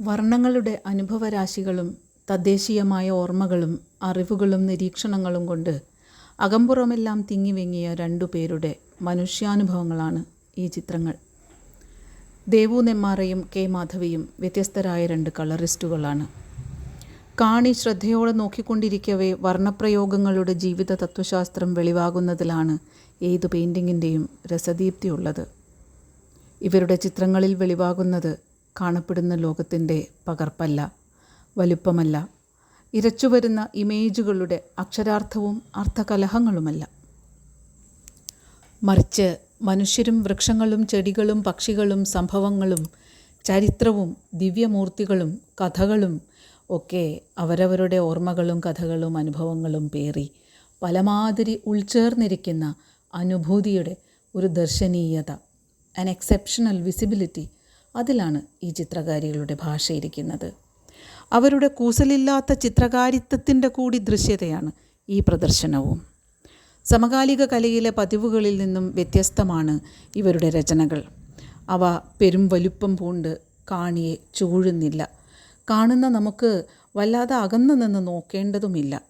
വർണങ്ങളുടെ അനുഭവരാശികളും തദ്ദേശീയമായ ഓർമ്മകളും അറിവുകളും നിരീക്ഷണങ്ങളും കൊണ്ട് അകമ്പുറമെല്ലാം തിങ്ങിവെങ്ങിയ രണ്ടു പേരുടെ മനുഷ്യാനുഭവങ്ങളാണ് ഈ ചിത്രങ്ങൾ. ദേവു നെമ്മാറയും കെ മാധവിയും വ്യത്യസ്തരായ രണ്ട് കളറിസ്റ്റുകളാണ്. കാണി ശ്രദ്ധയോടെ നോക്കിക്കൊണ്ടിരിക്കവേ വർണപ്രയോഗങ്ങളുടെ ജീവിത തത്വശാസ്ത്രം വെളിവാകുന്നതിലാണ് ഏത് പെയിന്റിങ്ങിന്റെയും രസദീപ്തിയുള്ളത്. ഇവരുടെ ചിത്രങ്ങളിൽ വെളിവാകുന്നത് കാണപ്പെടുന്ന ലോകത്തിന്റെ പകർപ്പല്ല വലുപ്പമല്ല. ഇരച്ചുവരുന്ന ഇമേജുകളുടെ അക്ഷരാർത്ഥവും അർത്ഥകലഹങ്ങളുമല്ല. മറിച്ച് മനുഷ്യരും വൃക്ഷങ്ങളും ചെടികളും പക്ഷികളും സംഭവങ്ങളും ചരിത്രവും ദിവ്യമൂർത്തികളും കഥകളും ഒക്കെ അവരവരുടെ ഓർമ്മകളും കഥകളും അനുഭവങ്ങളും പേറി പലമാതിരി ഉൾച്ചേർന്നിരിക്കുന്ന അനുഭൂതിയുടെ ഒരു ദർശനീയത ആൻ എക്സെപ്ഷണൽ വിസിബിലിറ്റി അതിലാണ് ഈ ചിത്രകാരികളുടെ ഭാഷ ഇരിക്കുന്നത്. അവരുടെ കൂസലില്ലാത്ത ചിത്രകാരിത്വത്തിന്റെ കൂടി ദൃശ്യതയാണ് ഈ പ്രദർശനവും. സമകാലിക കലയിലെ പതിവുകളിൽ നിന്നും വ്യത്യസ്തമാണ് ഇവരുടെ രചനകൾ. അവ പെരും വലുപ്പം പൂണ്ട് കാണിയെ ചൂഴുന്നില്ല. കാണുന്ന നമുക്ക് വല്ലാതെ അകന്നു നിന്ന് നോക്കേണ്ടതുമില്ല.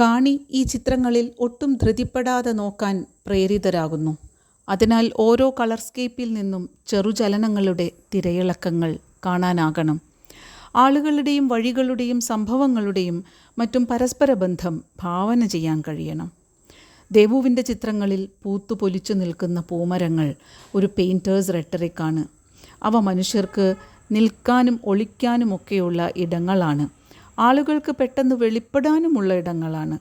കാണി ഈ ചിത്രങ്ങളിൽ ഒട്ടും ധൃതിപ്പെടാതെ നോക്കാൻ പ്രേരിതരാകുന്നു. അതിനാൽ ഓരോ കളർസ്കേപ്പിൽ നിന്നും ചെറുചലനങ്ങളുടെ തിരയിളക്കങ്ങൾ കാണാനാകണം. ആളുകളുടെയും വഴികളുടെയും സംഭവങ്ങളുടെയും മറ്റും പരസ്പര ബന്ധം ഭാവന ചെയ്യാൻ കഴിയണം. ദേവുവിന്റെ ചിത്രങ്ങളിൽ പൂത്തു പൊലിച്ചു നിൽക്കുന്ന പൂമരങ്ങൾ ഒരു പെയിന്റേഴ്സ് റെട്ടറിക്കാണ് അവ മനുഷ്യർക്ക് നിൽക്കാനും ഒളിക്കാനുമൊക്കെയുള്ള ഇടങ്ങളാണ്. ആളുകൾക്ക് പെട്ടെന്ന് വെളിപ്പെടാനുമുള്ള ഇടങ്ങളാണ്.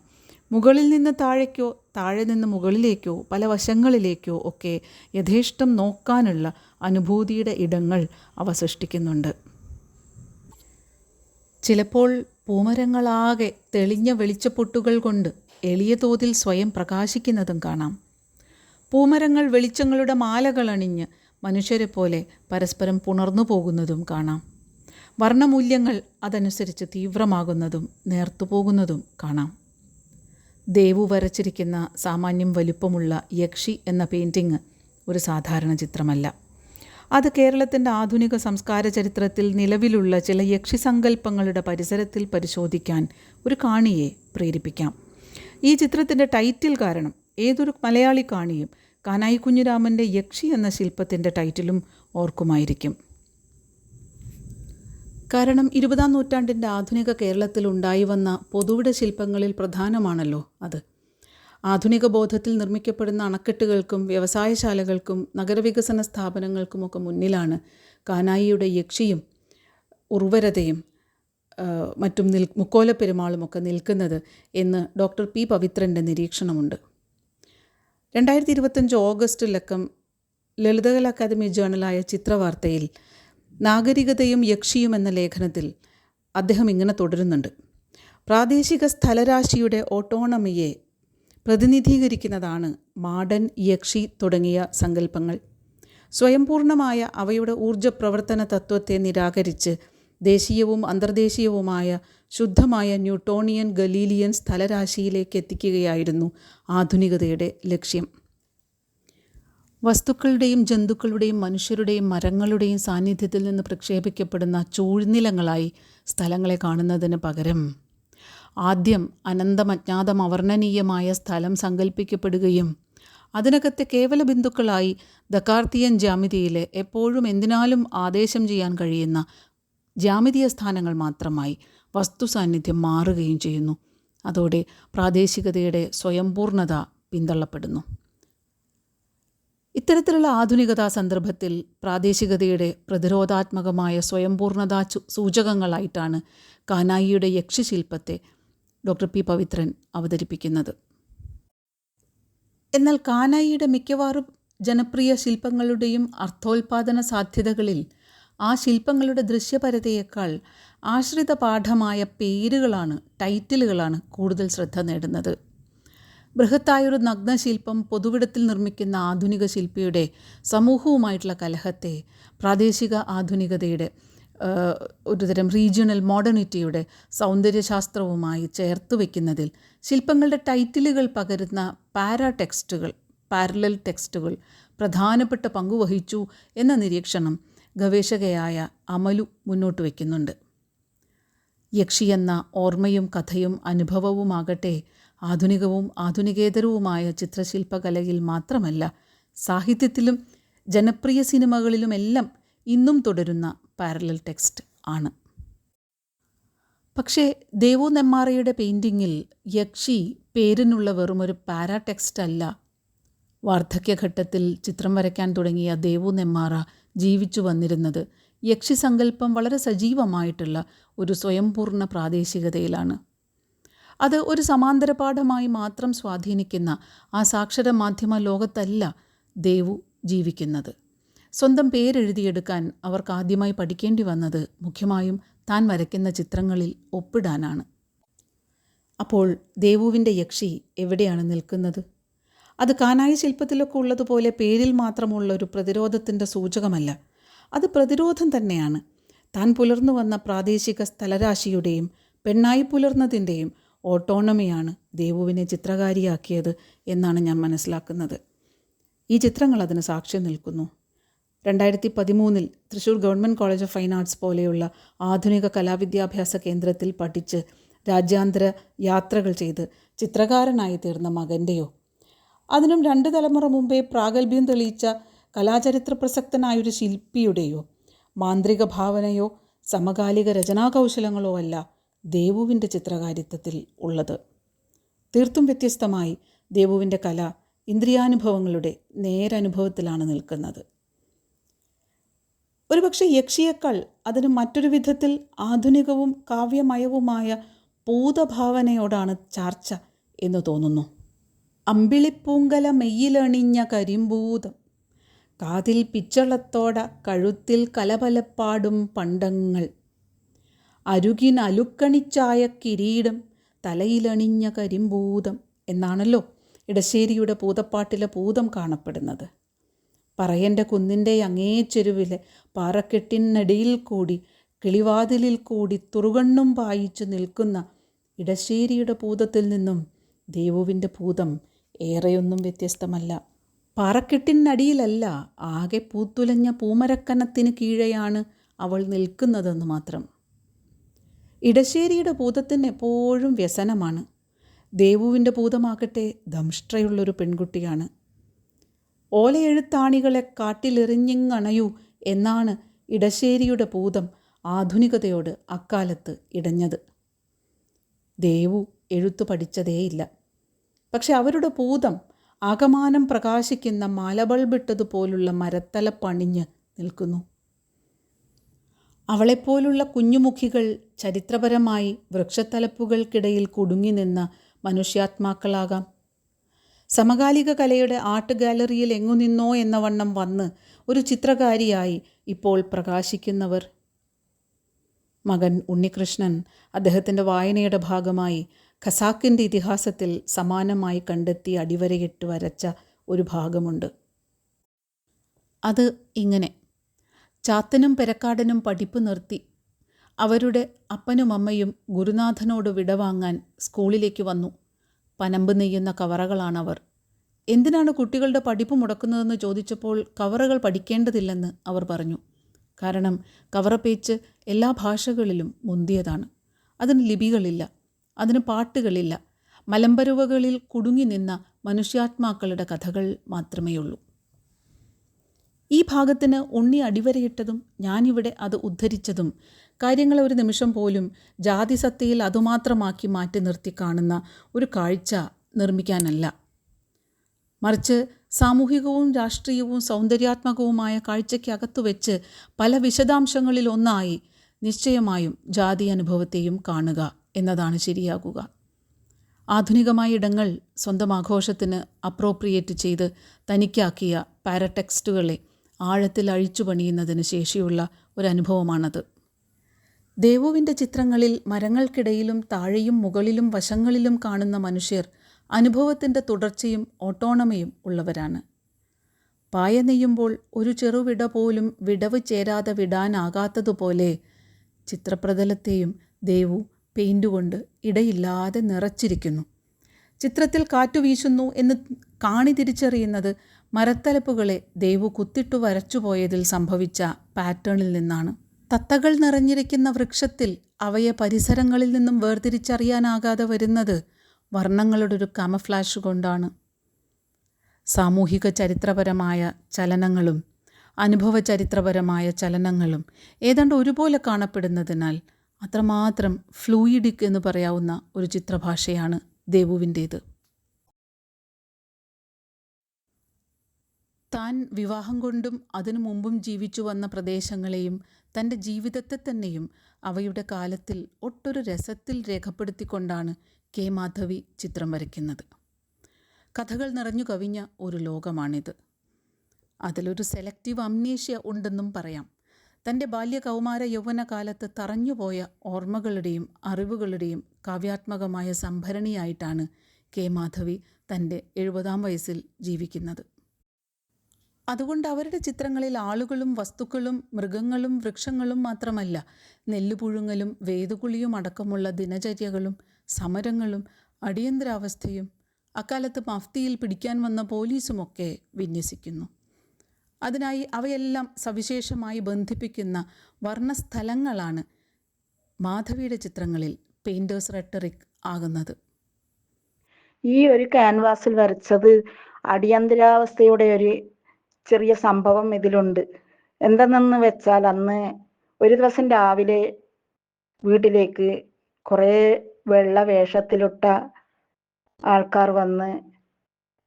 മുകളിൽ നിന്ന് താഴേക്കോ താഴെ നിന്ന് മുകളിലേക്കോ പല വശങ്ങളിലേക്കോ ഒക്കെ യഥേഷ്ടം നോക്കാനുള്ള അനുഭൂതിയുടെ ഇടങ്ങൾ അവ സൃഷ്ടിക്കുന്നുണ്ട്. ചിലപ്പോൾ പൂമരങ്ങളാകെ തെളിഞ്ഞ വെളിച്ചപ്പൊട്ടുകൾ കൊണ്ട് എളിയ തോതിൽ സ്വയം പ്രകാശിക്കുന്നതും കാണാം. പൂമരങ്ങൾ വെളിച്ചങ്ങളുടെ മാലകളണിഞ്ഞ് മനുഷ്യരെ പോലെ പരസ്പരം പുണർന്നു പോകുന്നതും കാണാം. വർണമൂല്യങ്ങൾ അതനുസരിച്ച് തീവ്രമാകുന്നതും നേർത്തുപോകുന്നതും കാണാം. ദേവു വരച്ചിരിക്കുന്ന സാമാന്യം വലുപ്പമുള്ള യക്ഷി എന്ന പെയിന്റിങ് ഒരു സാധാരണ ചിത്രമല്ല. അത് കേരളത്തിന്റെ ആധുനിക സംസ്കാര ചരിത്രത്തിൽ നിലവിലുള്ള ചില യക്ഷി യക്ഷിസങ്കല്പങ്ങളുടെ പരിസരത്തിൽ പരിശോധിക്കാൻ ഒരു കാണിയെ പ്രേരിപ്പിക്കാം. ഈ ചിത്രത്തിന്റെ ടൈറ്റിൽ കാരണം ഏതൊരു മലയാളി കാണിയും കാനായി കുഞ്ഞിരാമന്റെ യക്ഷി എന്ന ശില്പത്തിന്റെ ടൈറ്റിലും ഓർക്കുമായിരിക്കും. കാരണം ഇരുപതാം നൂറ്റാണ്ടിന്റെ ആധുനിക കേരളത്തിൽ ഉണ്ടായി വന്ന പൊതുവിട ശില്പങ്ങളിൽ പ്രധാനമാണല്ലോ അത്. ആധുനിക ബോധത്തിൽ നിർമ്മിക്കപ്പെടുന്ന അണക്കെട്ടുകൾക്കും വ്യവസായശാലകൾക്കും നഗരവികസന സ്ഥാപനങ്ങൾക്കുമൊക്കെ മുന്നിലാണ് കാനായിയുടെ യക്ഷിയും ഉർവരതയും മറ്റും നിൽ മുക്കോലപ്പെരുമാളുമൊക്കെ നിൽക്കുന്നത് എന്ന് ഡോക്ടർ പി പവിത്രന്റെ നിരീക്ഷണമുണ്ട്. രണ്ടായിരത്തി ഇരുപത്തഞ്ച് ഓഗസ്റ്റ് ലക്കം ലളിതകല അക്കാദമി ജേണലായ ചിത്രവാർത്തയിൽ നാഗരികതയും യക്ഷിയും എന്ന ലേഖനത്തിൽ അദ്ദേഹം ഇങ്ങനെ തുടരുന്നുണ്ട്. പ്രാദേശിക സ്ഥലരാശിയുടെ ഓട്ടോണമിയെ പ്രതിനിധീകരിക്കുന്നതാണ് മാഡൻ യക്ഷി തുടങ്ങിയ സങ്കല്പങ്ങൾ. സ്വയംപൂർണമായ അവയുടെ ഊർജ പ്രവർത്തന തത്വത്തെ നിരാകരിച്ച് ദേശീയവും അന്തർദേശീയവുമായ ശുദ്ധമായ ന്യൂട്ടോണിയൻ ഗലീലിയൻ സ്ഥലരാശിയിലേക്ക് എത്തിക്കുകയായിരുന്നു ആധുനികതയുടെ ലക്ഷ്യം. വസ്തുക്കളുടെയും ജന്തുക്കളുടെയും മനുഷ്യരുടെയും മരങ്ങളുടെയും സാന്നിധ്യത്തിൽ നിന്ന് പ്രക്ഷേപിക്കപ്പെടുന്ന ചൂഴ്നിലങ്ങളായി സ്ഥലങ്ങളെ കാണുന്നതിന് പകരം ആദ്യം അനന്തമജ്ഞാതം അവർണനീയമായ സ്ഥലം സങ്കല്പിക്കപ്പെടുകയും അതിനകത്തെ കേവല ബിന്ദുക്കളായി ദക്കാർത്തിയൻ ജാമിതിയിലെ എപ്പോഴും എന്തിനാലും ആദേശം ചെയ്യാൻ കഴിയുന്ന ജാമിതീയ സ്ഥാനങ്ങൾ മാത്രമായി വസ്തു സാന്നിധ്യം മാറുകയും ചെയ്യുന്നു. അതോടെ പ്രാദേശികതയുടെ സ്വയംപൂർണത പിന്തള്ളപ്പെടുന്നു. ഇത്തരത്തിലുള്ള ആധുനികതാ സന്ദർഭത്തിൽ പ്രാദേശികതയുടെ പ്രതിരോധാത്മകമായ സ്വയംപൂർണതാ സൂചകങ്ങളായിട്ടാണ് കാനായിയുടെ യക്ഷശില്പത്തെ ഡോക്ടർ പി പവിത്രൻ അവതരിപ്പിക്കുന്നത്. എന്നാൽ കാനായിയുടെ മിക്കവാറും ജനപ്രിയ ശില്പങ്ങളുടെയും അർത്ഥോൽപാദന സാധ്യതകളിൽ ആ ശില്പങ്ങളുടെ ദൃശ്യപരതയേക്കാൾ ആശ്രിത പാഠമായ പേരുകളാണ് ടൈറ്റിലുകളാണ് കൂടുതൽ ശ്രദ്ധ നേടുന്നത്. ബൃഹത്തായൊരു നഗ്നശില്പം പൊതുവിടത്തിൽ നിർമ്മിക്കുന്ന ആധുനിക ശില്പിയുടെ സമൂഹവുമായിട്ടുള്ള കലഹത്തെ പ്രാദേശിക ആധുനികതയുടെ ഒരുതരം റീജിയണൽ മോഡേണിറ്റിയുടെ സൗന്ദര്യശാസ്ത്രവുമായി ചേർത്ത് വയ്ക്കുന്നതിൽ ശില്പങ്ങളുടെ ടൈറ്റിലുകൾ പകരുന്ന പാരാ ടെക്സ്റ്റുകൾ പാരലൽ ടെക്സ്റ്റുകൾ പ്രധാനപ്പെട്ട പങ്കുവഹിച്ചു എന്ന നിരീക്ഷണം ഗവേഷകയായ അമലു മുന്നോട്ട് വയ്ക്കുന്നുണ്ട്. യക്ഷി എന്ന ഓർമ്മയും കഥയും അനുഭവവുമാകട്ടെ ആധുനികവും ആധുനികേതരവുമായ ചിത്രശില്പകലയിൽ മാത്രമല്ല സാഹിത്യത്തിലും ജനപ്രിയ സിനിമകളിലുമെല്ലാം ഇന്നും തുടരുന്ന പാരലൽ ടെക്സ്റ്റ് ആണ്. പക്ഷേ ദേവോ നെമ്മാറയുടെ പെയിന്റിങ്ങിൽ യക്ഷി പേരിനുള്ള വെറുമൊരു പാരാ ടെക്സ്റ്റ് അല്ല. വാർദ്ധക്യഘട്ടത്തിൽ ചിത്രം വരയ്ക്കാൻ തുടങ്ങിയ ദേവു നെമ്മാറ ജീവിച്ചു വന്നിരുന്നത് യക്ഷി സങ്കല്പം വളരെ സജീവമായിട്ടുള്ള ഒരു സ്വയംപൂർണ പ്രാദേശികതയിലാണ്. അത് ഒരു സമാന്തര പാഠമായി മാത്രം സ്വാധീനിക്കുന്ന ആ സാക്ഷര മാധ്യമ ലോകത്തല്ല ദേവു ജീവിക്കുന്നത്. സ്വന്തം പേരെഴുതിയെടുക്കാൻ അവർക്ക് ആദ്യമായി പഠിക്കേണ്ടി വന്നത് മുഖ്യമായും താൻ വരയ്ക്കുന്ന ചിത്രങ്ങളിൽ ഒപ്പിടാനാണ്. അപ്പോൾ ദേവുവിന്റെ യക്ഷി എവിടെയാണ് നിൽക്കുന്നത്? അത് കാനായി ശില്പത്തിലൊക്കെ ഉള്ളതുപോലെ പേരിൽ മാത്രമുള്ള ഒരു പ്രതിരോധത്തിന്റെ സൂചകമല്ല. അത് പ്രതിരോധം തന്നെയാണ്. താൻ പുലർന്നു വന്ന പ്രാദേശിക സ്ഥലരാശിയുടെയും പെണ്ണായി പുലർന്നതിന്റെയും ഓട്ടോണമിയാണ് ദേവുവിനെ ചിത്രകാരിയാക്കിയത് എന്നാണ് ഞാൻ മനസ്സിലാക്കുന്നത്. ഈ ചിത്രങ്ങൾ അതിന് സാക്ഷ്യം നിൽക്കുന്നു. രണ്ടായിരത്തി പതിമൂന്നിൽ Thrissur government college of fine arts പോലെയുള്ള ആധുനിക കലാവിദ്യാഭ്യാസ കേന്ദ്രത്തിൽ പഠിച്ച് രാജ്യാന്തര യാത്രകൾ ചെയ്ത് ചിത്രകാരനായി തീർന്ന മകന്റെയോ അതിനും രണ്ട് തലമുറ മുമ്പേ പ്രാഗൽഭ്യം തെളിയിച്ച കലാചരിത്ര പ്രസക്തനായൊരു ശില്പിയുടെയോ മാന്ത്രിക ഭാവനയോ സമകാലിക രചനാകൗശലങ്ങളോ അല്ല ദേവുവിന്റെ ചിത്രകാരിത്വത്തിൽ ഉള്ളത്. തീർത്തും വ്യത്യസ്തമായി ദേവുവിന്റെ കല ഇന്ദ്രിയാനുഭവങ്ങളുടെ നേരനുഭവത്തിലാണ് നിൽക്കുന്നത്. ഒരുപക്ഷെ യക്ഷിയേക്കാൾ അതിന് മറ്റൊരു വിധത്തിൽ ആധുനികവും കാവ്യമയവുമായ ഭൂതഭാവനയോടാണ് ചാർച്ച എന്ന് തോന്നുന്നു. അമ്പിളിപ്പൂങ്കല മെയ്യിലണിഞ്ഞ കരിമ്പൂതം കാതിൽ പിച്ചളത്തോട കഴുത്തിൽ കലപലപ്പാടും പണ്ടങ്ങൾ അരുകിനലുക്കണിച്ചായ കിരീടം തലയിലണിഞ്ഞ കരിമ്പൂതം എന്നാണല്ലോ ഇടശ്ശേരിയുടെ പൂതപ്പാട്ടിലെ പൂതം കാണപ്പെടുന്നത്. പറയന്റെ കുന്നിന്റെ അങ്ങേ ചെരുവിലെ പാറക്കെട്ടിനടിയിൽ കൂടി കിളിവാതിലിൽ കൂടി തുറുകണ്ണും പായിച്ചു നിൽക്കുന്ന ഇടശ്ശേരിയുടെ പൂതത്തിൽ നിന്നും ദേവുവിന്റെ പൂതം ഏറെയൊന്നും വ്യത്യസ്തമല്ല. പാറക്കെട്ടിനടിയിലല്ല ആകെ പൂത്തുലഞ്ഞ പൂമരക്കനത്തിന് കീഴെയാണ് അവൾ നിൽക്കുന്നതെന്ന് മാത്രം. ഇടശ്ശേരിയുടെ ഭൂതത്തിന് എപ്പോഴും വ്യസനമാണ്. ദേവുവിന്റെ ഭൂതമാകട്ടെ ദംഷ്ട്രയുള്ളൊരു പെൺകുട്ടിയാണ്. ഓലയെഴുത്താണികളെ കാട്ടിലെറിഞ്ഞിങ്ങണയൂ എന്നാണ് ഇടശ്ശേരിയുടെ ഭൂതം ആധുനികതയോട് അക്കാലത്ത് ഇടഞ്ഞത്. ദേവു എഴുത്തു പഠിച്ചതേയില്ല. പക്ഷെ അവരുടെ ഭൂതം ആകമാനം പ്രകാശിക്കുന്ന മാലബൾബിട്ടതുപോലുള്ള മരത്തല പണിഞ്ഞ് നിൽക്കുന്നു. അവളെപ്പോലുള്ള കുഞ്ഞുമുഖികൾ ചരിത്രപരമായി വൃക്ഷത്തലപ്പുകൾക്കിടയിൽ കുടുങ്ങി നിന്ന മനുഷ്യാത്മാക്കളാകാം. സമകാലിക കലയുടെ ആർട്ട് ഗാലറിയിൽ എങ്ങു നിന്നോ എന്ന വണ്ണം വന്ന് ഒരു ചിത്രകാരിയായി ഇപ്പോൾ പ്രകാശിക്കുന്നവർ. മകൻ ഉണ്ണികൃഷ്ണൻ അദ്ദേഹത്തിന്റെ വായനയുടെ ഭാഗമായി ഖസാക്കിന്റെ ഇതിഹാസത്തിൽ സമാനമായി കണ്ടെത്തി അടിവരയിട്ട് വരച്ച ഒരു ഭാഗമുണ്ട്. അത് ഇങ്ങനെ. ചാത്തനും പെരക്കാടനും പഠിപ്പ് നിർത്തി. അവരുടെ അപ്പനും അമ്മയും ഗുരുനാഥനോട് വിടവാങ്ങാൻ സ്കൂളിലേക്ക് വന്നു. പനമ്പ് നെയ്യുന്ന കവറകളാണവർ. എന്തിനാണ് കുട്ടികളുടെ പഠിപ്പ് മുടക്കുന്നതെന്ന് ചോദിച്ചപ്പോൾ കവറകൾ പഠിക്കേണ്ടതില്ലെന്ന് അവർ പറഞ്ഞു. കാരണം കവറപ്പേച്ച് എല്ലാ ഭാഷകളിലും മുന്തിയതാണ്. അതിന് ലിപികളില്ല. അതിന് പാട്ടുകളില്ല. മലമ്പരുവകളിൽ കുടുങ്ങി നിന്ന മനുഷ്യാത്മാക്കളുടെ കഥകൾ മാത്രമേയുള്ളൂ. ഈ ഭാഗത്തിന് ഉണ്ണി അടിവരയിട്ടതും ഞാനിവിടെ അത് ഉദ്ധരിച്ചതും കാര്യങ്ങളെ ഒരു നിമിഷം പോലും ജാതിസത്തയിൽ അതുമാത്രമാക്കി മാറ്റി നിർത്തി കാണുന്ന ഒരു കാഴ്ച നിർമ്മിക്കാനല്ല. മറിച്ച് സാമൂഹികവും രാഷ്ട്രീയവും സൗന്ദര്യാത്മകവുമായ കാഴ്ചയ്ക്കകത്തു വെച്ച് പല വിശദാംശങ്ങളിൽ ഒന്നായി നിശ്ചയമായും ജാതി അനുഭവത്തെയും കാണുക എന്നതാണ് ശരിയാകുക. ആധുനികമായ ഇടങ്ങൾ സ്വന്തം ആഘോഷത്തിന് അപ്രോപ്രിയേറ്റ് ചെയ്ത് തനിക്കാക്കിയ പാരടെക്സ്റ്റുകളെ ആഴത്തിൽ അഴിച്ചു പണിയുന്നതിന് ശേഷിയുള്ള ഒരനുഭവമാണത്. ദേവുവിന്റെ ചിത്രങ്ങളിൽ മരങ്ങൾക്കിടയിലും താഴെയും മുകളിലും വശങ്ങളിലും കാണുന്ന മനുഷ്യർ അനുഭവത്തിന്റെ തുടർച്ചയും ഓട്ടോണമയും ഉള്ളവരാണ്. പായ നെയ്യുമ്പോൾ ഒരു ചെറുവിട പോലും വിടവ് ചേരാതെ വിടാനാകാത്തതുപോലെ ചിത്രപ്രതലത്തെയും ദേവു പെയിന്റ് കൊണ്ട് ഇടയില്ലാതെ നിറച്ചിരിക്കുന്നു. ചിത്രത്തിൽ കാറ്റു വീശുന്നു എന്ന് കാണി തിരിച്ചറിയുന്നത് മരത്തലപ്പുകളെ ദേവു കുത്തിട്ടു വരച്ചുപോയതിൽ സംഭവിച്ച പാറ്റേണിൽ നിന്നാണ്. തത്തകൾ നിറഞ്ഞിരിക്കുന്ന വൃക്ഷത്തിൽ അവയെ പരിസരങ്ങളിൽ നിന്നും വേർതിരിച്ചറിയാനാകാതെ വരുന്നത് വർണങ്ങളുടെ ഒരു കമഫ്ലാഷ് കൊണ്ടാണ്. സാമൂഹിക ചരിത്രപരമായ ചലനങ്ങളും അനുഭവ ചരിത്രപരമായ ചലനങ്ങളും ഏതാണ്ട് ഒരുപോലെ കാണപ്പെടുന്നതിനാൽ അത്രമാത്രം ഫ്ലൂയിഡിക് എന്ന് പറയാവുന്ന ഒരു ചിത്രഭാഷയാണ് ദേവുവിന്റേത്. താൻ വിവാഹം കൊണ്ടും അതിനു മുമ്പും ജീവിച്ചു വന്ന പ്രദേശങ്ങളെയും തന്റെ ജീവിതത്തെ തന്നെയും അവയുടെ കാലത്തിൽ ഒട്ടൊരു രസത്തിൽ രേഖപ്പെടുത്തിക്കൊണ്ടാണ് കെ. മാധവി ചിത്രം വരയ്ക്കുന്നത്. കഥകൾ നിറഞ്ഞു കവിഞ്ഞ ഒരു ലോകമാണിത്. അതിലൊരു സെലക്റ്റീവ് അമ്നേഷ്യ ഉണ്ടെന്നും പറയാം. തന്റെ ബാല്യ കൗമാര യൗവന കാലത്ത് തറഞ്ഞുപോയ ഓർമ്മകളുടെയും അറിവുകളുടെയും കാവ്യാത്മകമായ സംഭരണിയായിട്ടാണ് കെ. മാധവി തന്റെ എഴുപതാം വയസ്സിൽ ജീവിക്കുന്നത്. അതുകൊണ്ട് അവരുടെ ചിത്രങ്ങളിൽ ആളുകളും വസ്തുക്കളും മൃഗങ്ങളും വൃക്ഷങ്ങളും മാത്രമല്ല നെല്ലുപുഴുങ്ങലും വേദുകുളിയും അടക്കമുള്ള ദിനചര്യകളും സമരങ്ങളും അടിയന്തരാവസ്ഥയും അക്കാലത്ത് മഫ്തിയിൽ പിടിക്കാൻ വന്ന പോലീസുമൊക്കെ വിന്യസിക്കുന്നു. അതിനായി അവയെല്ലാം സവിശേഷമായി ബന്ധിപ്പിക്കുന്ന വർണസ്ഥലങ്ങളാണ് മാധവിയുടെ ചിത്രങ്ങളിൽ പെയിന്റേഴ്സ് റെട്ടറിക് ആകുന്നത്. ഈ ഒരു ക്യാൻവാസിൽ വരച്ചത് അടിയന്തരാവസ്ഥയുടെ ഒരു ചെറിയ സംഭവം ഇതിലുണ്ട്. എന്തെന്ന് വെച്ചാൽ അന്ന് ഒരു ദിവസം രാവിലെ വീട്ടിലേക്ക് കുറേ വെള്ള വേഷത്തിലിട്ട ആൾക്കാർ വന്ന്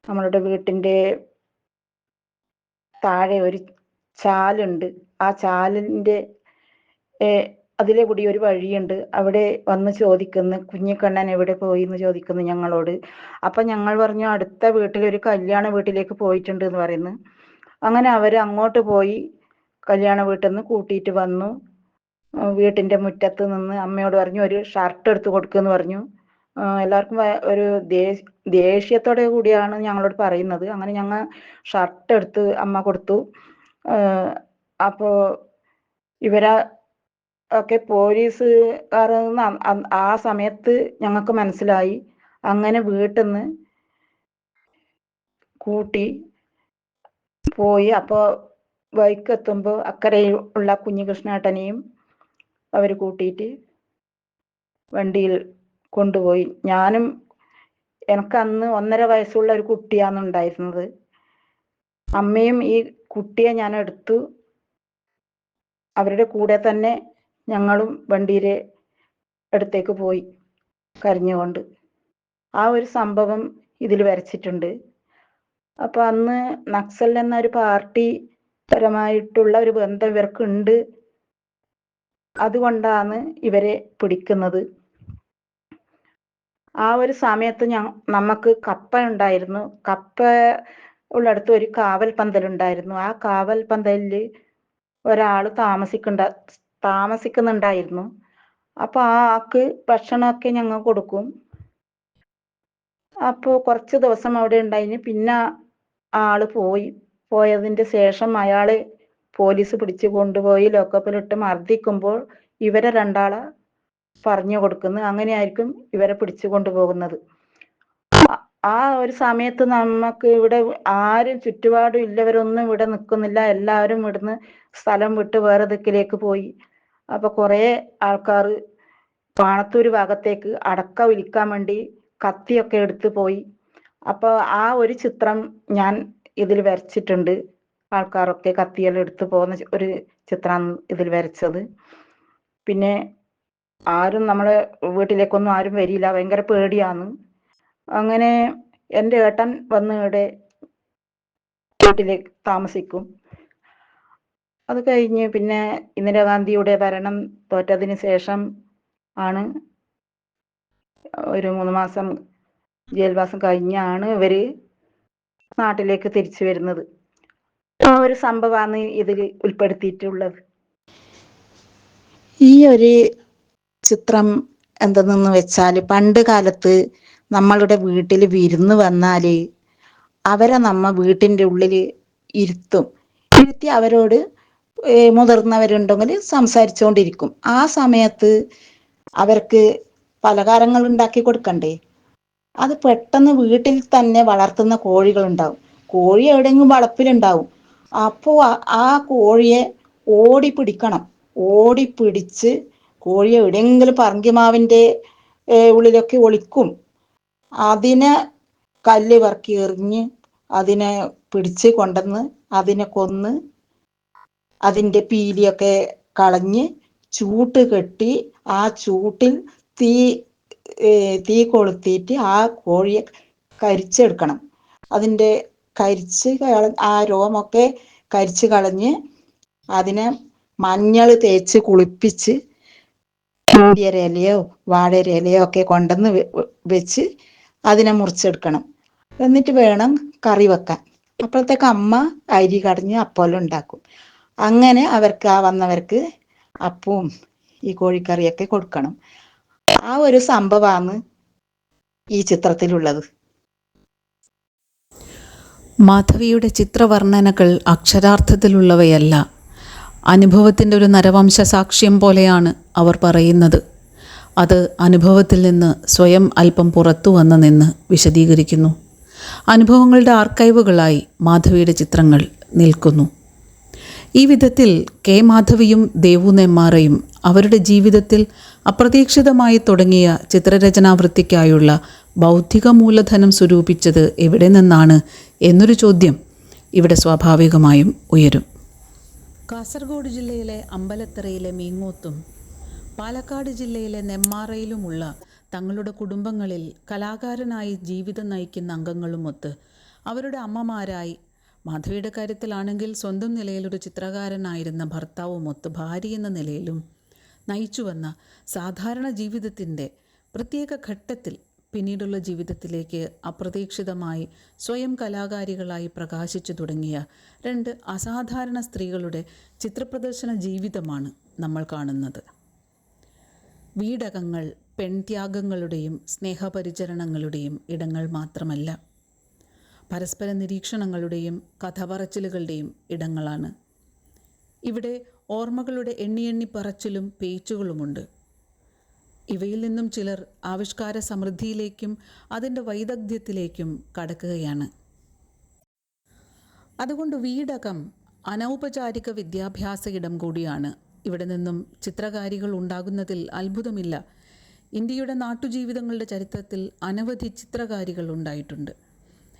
നമ്മളുടെ വീട്ടിന്റെ താഴെ ഒരു ചാലുണ്ട്. ആ ചാലിന്റെ അതിലെ കൂടി ഒരു വഴിയുണ്ട്. അവിടെ വന്ന് ചോദിക്കുന്നു കുഞ്ഞിക്കണ്ണൻ എവിടെ പോയി? എന്ന് ചോദിക്കുന്നു ഞങ്ങളോട്. അപ്പോൾ ഞങ്ങൾ പറഞ്ഞു അടുത്ത വീട്ടിൽ ഒരു കല്യാണ വീട്ടിലേക്ക് പോയിട്ടുണ്ട് എന്ന് പറയുന്നു. അങ്ങനെ അവർ അങ്ങോട്ട് പോയി കല്യാണ വീട്ടിൽ നിന്ന് കൂട്ടിയിട്ട് വന്നു. വീട്ടിന്റെ മുറ്റത്ത് നിന്ന് അമ്മയോട് പറഞ്ഞു ഒരു ഷർട്ട് എടുത്ത് കൊടുക്കുമെന്ന് പറഞ്ഞു. എല്ലാവർക്കും ഒരു ദേഷ്യ ദേഷ്യത്തോടെ കൂടിയാണ് ഞങ്ങളോട് പറയുന്നത്. അങ്ങനെ ഞങ്ങൾ ഷർട്ട് എടുത്ത് അമ്മ കൊടുത്തു. അപ്പോൾ അപ്പോ ഇവരാ ഒക്കെ പോലീസുകാർ ആ സമയത്ത് ഞങ്ങൾക്ക് മനസ്സിലായി. അങ്ങനെ വീട്ടിൽ നിന്ന് കൂട്ടി പോയി. അപ്പോൾ വൈക്കെത്തുമ്പോൾ അക്കരയിൽ ഉള്ള കുഞ്ഞികൃഷ്ണേട്ടനെയും അവർ കൂട്ടിയിട്ട് വണ്ടിയിൽ കൊണ്ടുപോയി. ഞാനും എനിക്ക് അന്ന് ഒന്നര വയസ്സുള്ള ഒരു കുട്ടിയാണ് ഉണ്ടായിരുന്നത്. അമ്മയും ഈ കുട്ടിയെ ഞാൻ എടുത്തു. അവരുടെ കൂടെ തന്നെ ഞങ്ങളും വണ്ടിയിലെ അടുത്തേക്ക് പോയി കരഞ്ഞുകൊണ്ട്. ആ ഒരു സംഭവം ഇതിൽ വരച്ചിട്ടുണ്ട്. അപ്പൊ അന്ന് നക്സൽ എന്ന ഒരു പാർട്ടി പരമായിട്ടുള്ള ഒരു ബന്ധം ഇവർക്കുണ്ട്. അതുകൊണ്ടാണ് ഇവരെ പിടിക്കുന്നത്. ആ ഒരു സമയത്ത് ഞ നമുക്ക് കപ്പ ഉണ്ടായിരുന്നു. കപ്പ ഉള്ളടത്ത് ഒരു കാവൽ പന്തൽ ഉണ്ടായിരുന്നു. ആ കാവൽ പന്തലിൽ ഒരാൾ താമസിക്കണ്ട താമസിക്കുന്നുണ്ടായിരുന്നു. അപ്പൊ ആ ആൾക്ക് ഭക്ഷണമൊക്കെ ഞങ്ങൾ കൊടുക്കും. അപ്പോൾ കുറച്ച് ദിവസം അവിടെ ഉണ്ടായിന്. പിന്നെ ആൾ പോയി. പോയതിന്റെ ശേഷം അയാളെ പോലീസ് പിടിച്ചു കൊണ്ടുപോയി ലോക്കപ്പിലിട്ട് മർദ്ദിക്കുമ്പോൾ ഇവരെ രണ്ടാളെ പറഞ്ഞു കൊടുക്കുന്നു അങ്ങനെയായിരിക്കും ഇവരെ പിടിച്ചു കൊണ്ടുപോകുന്നത്. ആ- ഒരു സമയത്ത് നമുക്ക് ഇവിടെ ആരും ചുറ്റുപാടും ഇല്ലവരൊന്നും ഇവിടെ നിൽക്കുന്നില്ല. എല്ലാവരും ഇവിടുന്ന് സ്ഥലം വിട്ട് വേറെ ദിക്കിലേക്ക് പോയി. അപ്പൊ കുറെ ആൾക്കാർ പാണത്തൂർ ഭാഗത്തേക്ക് അടക്ക വിളിക്കാൻ വേണ്ടി കത്തിയൊക്കെ എടുത്തു പോയി. അപ്പൊ ആ ഒരു ചിത്രം ഞാൻ ഇതിൽ വരച്ചിട്ടുണ്ട്. ആൾക്കാരൊക്കെ കത്തിയെല്ലാം എടുത്തു പോകുന്ന ഒരു ചിത്രമാണ് ഇതിൽ വരച്ചത്. പിന്നെ ആരും നമ്മളെ വീട്ടിലേക്കൊന്നും ആരും വരില്ല. ഭയങ്കര പേടിയാണ്. അങ്ങനെ എന്റെ ഏട്ടൻ വന്ന് ഇവിടെ വീട്ടിലേക്ക് താമസിക്കും. അത് കഴിഞ്ഞ് പിന്നെ ഇന്ദിരാഗാന്ധിയുടെ ഭരണം തോറ്റതിന് ശേഷം ആണ് ഒരു മൂന്ന് മാസം ജയിൽവാസം കഴിഞ്ഞാണ് ഇവർ നാട്ടിലേക്ക് തിരിച്ചു വരുന്നത്. ആ ഒരു സംഭവമാണ് ഇതിൽ ഉൾപ്പെടുത്തിയിട്ടുള്ളത്. ഈ ഒരു ചിത്രം എന്തെന്ന് വെച്ചാൽ പണ്ട് കാലത്ത് നമ്മളുടെ വീട്ടിൽ വിരുന്ന് വന്നാൽ അവരെ നമ്മ വീട്ടിന്റെ ഉള്ളിൽ ഇരുത്തും. ഇരുത്തി അവരോട് മുതിർന്നവരുണ്ടെങ്കിൽ സംസാരിച്ചുകൊണ്ടിരിക്കും ആ സമയത്ത് അവർക്ക് പലഹാരങ്ങൾ ഉണ്ടാക്കി കൊടുക്കണ്ടേ? അത് പെട്ടെന്ന് വീട്ടിൽ തന്നെ വളർത്തുന്ന കോഴികൾ ഉണ്ടാവും കോഴി എവിടെയെങ്കിലും വളപ്പിലുണ്ടാവും. അപ്പോൾ ആ കോഴിയെ ഓടി പിടിക്കണം. ഓടി പിടിച്ച് കോഴി എവിടെയെങ്കിലും പറങ്കിമാവിന്റെ ഉള്ളിലൊക്കെ ഒളിക്കും. അതിനെ കല്ല് വറക്കി എറിഞ്ഞ് അതിനെ പിടിച്ച് കൊണ്ടുവന്ന് അതിനെ കൊന്ന് അതിന്റെ പീലിയൊക്കെ കളഞ്ഞ് ചൂട്ട് കെട്ടി ആ ചൂട്ടിൽ തീ തീ കൊളുത്തിയിട്ട് ആ കോഴിയെ കരിച്ചെടുക്കണം. അതിന്റെ കരിച്ച് ആ രോമൊക്കെ കരിച്ച് കളഞ്ഞ് അതിനെ മഞ്ഞൾ തേച്ച് കുളിപ്പിച്ച് ഇലയോ വാഴയുടെ ഇലയോ ഒക്കെ കൊണ്ടുവന്ന് വെച്ച് അതിനെ മുറിച്ചെടുക്കണം. എന്നിട്ട് വേണം കറി വെക്കാൻ. അപ്പോഴത്തേക്ക് അമ്മ അരി കടഞ്ഞ് അപ്പോലും ഉണ്ടാക്കും. അങ്ങനെ അവർക്ക് ആ വന്നവർക്ക് അപ്പവും ഈ കോഴിക്കറിയൊക്കെ കൊടുക്കണം. ആ ഒരു സംഭവമാണ് ഈ ചിത്രത്തിലുള്ളത്. മാധവിയുടെ ചിത്രവർണനകൾ അക്ഷരാർത്ഥത്തിലുള്ളവയല്ല. അനുഭവത്തിന്റെ ഒരു നരവംശ സാക്ഷ്യം പോലെയാണ് അവർ പറയുന്നത്. അത് അനുഭവത്തിൽ നിന്ന് സ്വയം അല്പം പുറത്തു വന്ന് നിന്ന് വിശദീകരിക്കുന്നു. അനുഭവങ്ങളുടെ ആർക്കൈവുകളായി മാധവിയുടെ ചിത്രങ്ങൾ നിൽക്കുന്നു. ഈ വിധത്തിൽ കെ മാധവിയും ദേവു നെമ്മാറയും അവരുടെ ജീവിതത്തിൽ അപ്രതീക്ഷിതമായി തുടങ്ങിയ ചിത്രരചനാവൃത്തിക്കായുള്ള ബൗദ്ധിക മൂലധനം സ്വരൂപിച്ചത് എവിടെ നിന്നാണ് എന്നൊരു ചോദ്യം ഇവിടെ സ്വാഭാവികമായും ഉയരും. കാസർഗോഡ് ജില്ലയിലെ അമ്പലത്തറയിലെ മീങ്ങോത്തും പാലക്കാട് ജില്ലയിലെ നെമ്മാറയിലുമുള്ള തങ്ങളുടെ കുടുംബങ്ങളിൽ കലാകാരനായി ജീവിതം നയിക്കുന്ന അംഗങ്ങളുമൊത്ത് അവരുടെ അമ്മമാരായി മാധവിയുടെ കാര്യത്തിലാണെങ്കിൽ സ്വന്തം നിലയിലൊരു ചിത്രകാരനായിരുന്ന ഭർത്താവുമൊത്ത് ഭാര്യ എന്ന നിലയിലും നയിച്ചു വന്ന സാധാരണ ജീവിതത്തിന്റെ പ്രത്യേക ഘട്ടത്തിൽ പിന്നീടുള്ള ജീവിതത്തിലേക്ക് അപ്രതീക്ഷിതമായി സ്വയം കലാകാരികളായി പ്രകാശിച്ചു തുടങ്ങിയ രണ്ട് അസാധാരണ സ്ത്രീകളുടെ ചിത്രപ്രദർശന ജീവിതമാണ് നമ്മൾ കാണുന്നത്. വീടകങ്ങൾ പെൺത്യാഗങ്ങളുടെയും സ്നേഹപരിചരണങ്ങളുടെയും ഇടങ്ങൾ മാത്രമല്ല പരസ്പര നിരീക്ഷണങ്ങളുടെയും കഥപറച്ചിലുകളുടെയും ഇടങ്ങളാണ് ഇവിടെ ഓർമ്മകളുടെ എണ്ണി എണ്ണി പറച്ചിലും പേച്ചുകളുമുണ്ട്. ഇവയിൽ നിന്നും ചിലർ ആവിഷ്കാര സമൃദ്ധിയിലേക്കും അതിന്റെ വൈദഗ്ധ്യത്തിലേക്കും കടക്കുകയാണ്. അതുകൊണ്ട് വീടകം അനൗപചാരിക വിദ്യാഭ്യാസ ഇടം കൂടിയാണ്. ഇവിടെ നിന്നും ചിത്രകാരികൾ ഉണ്ടാകുന്നതിൽ അത്ഭുതമില്ല. ഇന്ത്യയുടെ നാട്ടുജീവിതങ്ങളുടെ ചരിത്രത്തിൽ അനവധി ചിത്രകാരികൾ ഉണ്ടായിട്ടുണ്ട്.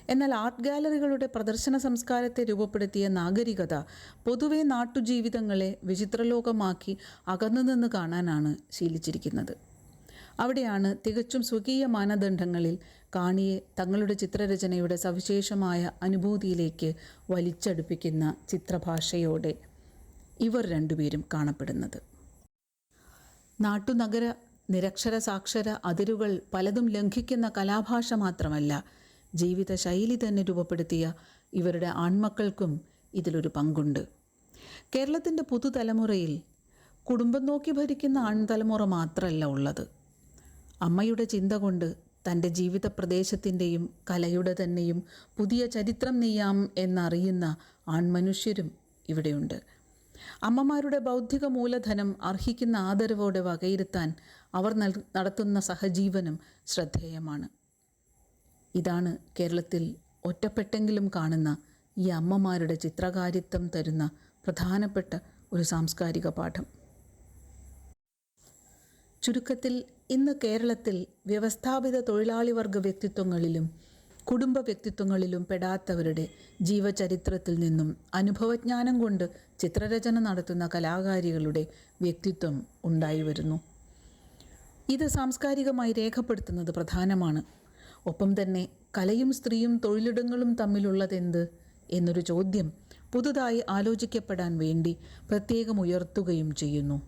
എന്നാൽ ആർട്ട് ഗാലറികളുടെ പ്രദർശന സംസ്കാരത്തെ രൂപപ്പെടുത്തിയ നാഗരികത പൊതുവെ നാട്ടുജീവിതങ്ങളെ വിചിത്രലോകമാക്കി അകന്നുനിന്ന് കാണാനാണ് ശീലിച്ചിരിക്കുന്നത്. അവിടെയാണ് തികച്ചും സ്വകീയ മാനദണ്ഡങ്ങളിൽ കാണിയെ തങ്ങളുടെ ചിത്രരചനയുടെ സവിശേഷമായ അനുഭൂതിയിലേക്ക് വലിച്ചടുപ്പിക്കുന്ന ചിത്രഭാഷയോടെ ഇവർ രണ്ടുപേരും കാണപ്പെടുന്നത്. നാട്ടുനഗര നിരക്ഷര സാക്ഷര അതിരുകൾ പലതും ലംഘിക്കുന്ന കലാഭാഷ മാത്രമല്ല ജീവിത ശൈലി തന്നെ രൂപപ്പെടുത്തിയ ഇവരുടെ ആൺമക്കൾക്കും ഇതിലൊരു പങ്കുണ്ട്. കേരളത്തിന്റെ പുതുതലമുറയിൽ കുടുംബം നോക്കി ഭരിക്കുന്ന ആൺതലമുറ മാത്രമല്ല ഉള്ളത്. അമ്മയുടെ ചിന്ത കൊണ്ട് തന്റെ ജീവിത പ്രദേശത്തിന്റെയും കലയുടെ തന്നെയും പുതിയ ചരിത്രം നെയ്യാം എന്നറിയുന്ന ആൺമനുഷ്യരും ഇവിടെയുണ്ട്. അമ്മമാരുടെ ബൗദ്ധിക മൂലധനം അർഹിക്കുന്ന ആദരവോടെ വകയിരുത്താൻ അവർ നടത്തുന്ന സഹജീവനം ശ്രദ്ധേയമാണ്. ഇതാണ് കേരളത്തിൽ ഒറ്റപ്പെട്ടെങ്കിലും കാണുന്ന ഈ അമ്മമാരുടെ ചിത്രകാരിത്വം തരുന്ന പ്രധാനപ്പെട്ട ഒരു സാംസ്കാരിക പാഠം. ചുരുക്കത്തിൽ ഇന്ന് കേരളത്തിൽ വ്യവസ്ഥാപിത തൊഴിലാളി വർഗ വ്യക്തിത്വങ്ങളിലും കുടുംബ വ്യക്തിത്വങ്ങളിലും പെടാത്തവരുടെ ജീവചരിത്രത്തിൽ നിന്നും അനുഭവജ്ഞാനം കൊണ്ട് ചിത്രരചന നടത്തുന്ന കലാകാരികളുടെ വ്യക്തിത്വം ഉണ്ടായി വരുന്നു. ഇത് സാംസ്കാരികമായി രേഖപ്പെടുത്തുന്നത് പ്രധാനമാണ്. ഒപ്പം തന്നെ കലയും സ്ത്രീയും തൊഴിലിടങ്ങളും തമ്മിലുള്ളതെന്ത് എന്നൊരു ചോദ്യം പുതുതായി ആലോചിക്കപ്പെടാൻ വേണ്ടി പ്രത്യേകം ഉയർത്തുകയും ചെയ്യുന്നു.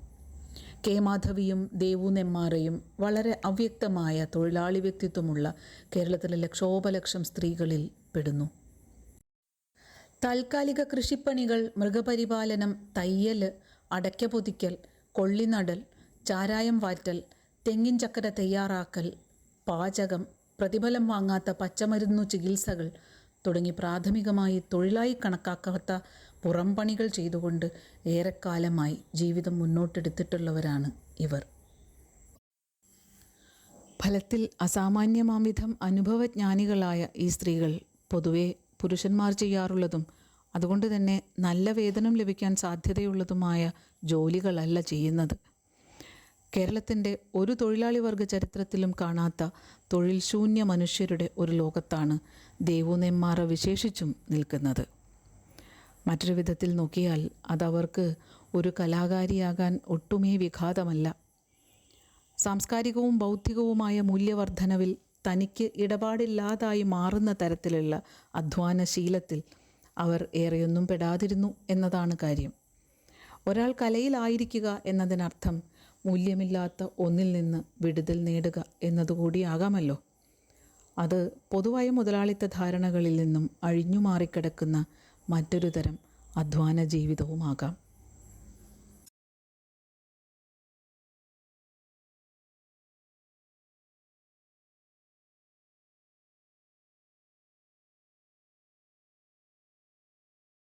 കെ. മാധവിയും ദേവു നെമ്മാറയും വളരെ അവ്യക്തമായ തൊഴിലാളി വ്യക്തിത്വമുള്ള കേരളത്തിലെ ലക്ഷോപലക്ഷം സ്ത്രീകളിൽ പെടുന്നു. താൽക്കാലിക കൃഷിപ്പണികൾ മൃഗപരിപാലനം തയ്യൽ അടയ്ക്ക പൊതിക്കൽ കൊള്ളിനടൽ ചാരായം വാറ്റൽ തെങ്ങിൻ ചക്കര തയ്യാറാക്കൽ പാചകം പ്രതിഫലം വാങ്ങാത്ത പച്ചമരുന്നു ചികിത്സകൾ തുടങ്ങി പ്രാഥമികമായി തൊഴിലായി കണക്കാക്കാത്ത പുറംപണികൾ ചെയ്തുകൊണ്ട് ഏറെക്കാലമായി ജീവിതം മുന്നോട്ടെടുത്തിട്ടുള്ളവരാണ് ഇവർ. ഫലത്തിൽ അസാമാന്യമാംവിധം അനുഭവജ്ഞാനികളായ ഈ സ്ത്രീകൾ പൊതുവെ പുരുഷന്മാർ ചെയ്യാറുള്ളതും അതുകൊണ്ട് തന്നെ നല്ല വേതനം ലഭിക്കാൻ സാധ്യതയുള്ളതുമായ ജോലികളല്ല ചെയ്യുന്നത്. കേരളത്തിന്റെ ഒരു തൊഴിലാളി വർഗ ചരിത്രത്തിലും കാണാത്ത തൊഴിൽ ശൂന്യ മനുഷ്യരുടെ ഒരു ലോകത്താണ് ദേവുനെമ്മാറ വിശേഷിച്ചും നിൽക്കുന്നത്. മറ്റൊരു വിധത്തിൽ നോക്കിയാൽ അതവർക്ക് ഒരു കലാകാരിയാകാൻ ഒട്ടുമേ വിഘാതമല്ല. സാംസ്കാരികവും ബൗദ്ധികവുമായ മൂല്യവർദ്ധനവിൽ തനിക്ക് ഇടപാടില്ലാതായി മാറുന്ന തരത്തിലുള്ള അധ്വാനശീലത്തിൽ അവർ ഏറെയൊന്നും പെടാതിരുന്നു എന്നതാണ് കാര്യം. ഒരാൾ കലയിലായിരിക്കുക എന്നതിനർത്ഥം മൂല്യമില്ലാത്ത ഒന്നിൽ നിന്ന് വിടുതൽ നേടുക എന്നതുകൂടിയാകാമല്ലോ. അത് പൊതുവായ മുതലാളിത്ത ധാരണകളിൽ നിന്നും അഴിഞ്ഞു മാറിക്കിടക്കുന്ന മറ്റൊരു തരം അധ്വാന ജീവിതവുമാകാം